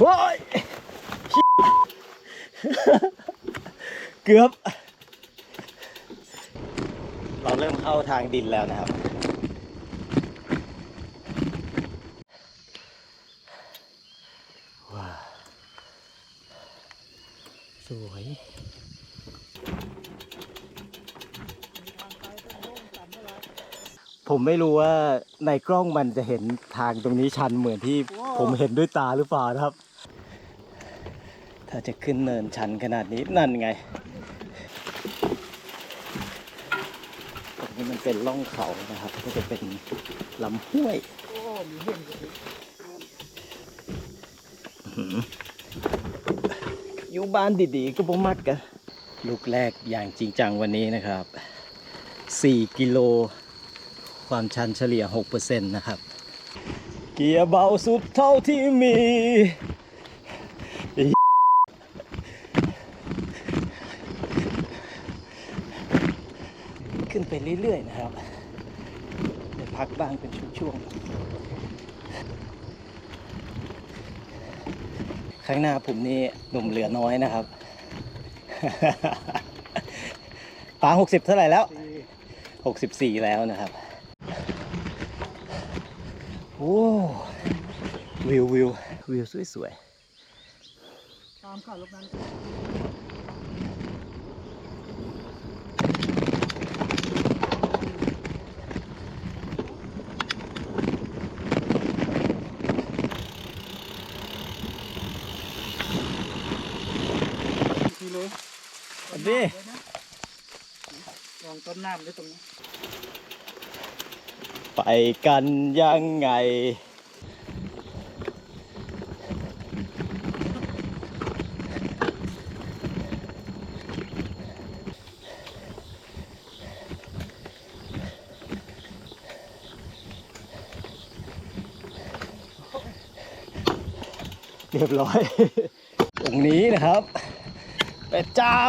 โอ้ยเกือบ เราเริ่มเข้าทางดินแล้วนะครับ ว้าสวยผมไม่รู้ว่าในกล้องมันจะเห็นทางตรงนี้ชันเหมือนที่ผมเห็นด้วยตาหรือเปล่านะครับ ถ้าจะขึ้นเนินชันขนาดนี้นั่นไง ตรงนี้มันเป็นล่องเขานะครับ ก็จะเป็นลำห้วยอื้อหืออยู่บ้านดีๆก็บ่มักกะลูกแรกอย่างจริงจังวันนี้นะครับ 4 กิโล ความชันเฉลี่ย 6%นะครับ เกียร์เบาสุดเท่าที่มี ขึ้นไปเรื่อยๆนะครับเดี๋ยวพักบ้างเป็นช่วงๆ ข้างหน้าผมนี่หนุ่มเหลือน้อยนะครับปางหกสิบเท่าไหร่แล้วหกสิบสี่แล้วนะครับ โอ้วิววิววิวสวยๆตามข่าวลูกนั้น ทีเลยๆอันนี้ลองต้นน้ำด้วยตรงนี้ ไปกันยังไง เรียบร้อย ตรงนี้นะครับ เป็ดเจ้า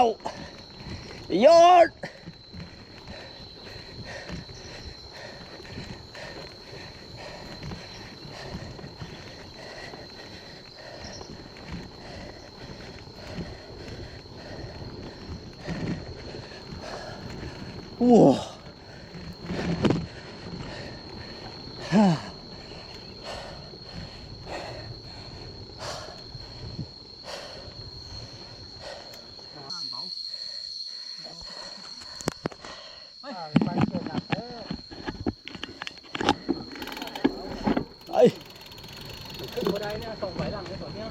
ยอด โอ้ฮ่า ไปเกิดหนักเออ ไอ้ ขึ้นบันไดเนี่ยส่งไหวหลังเลยส่วนเนี้ย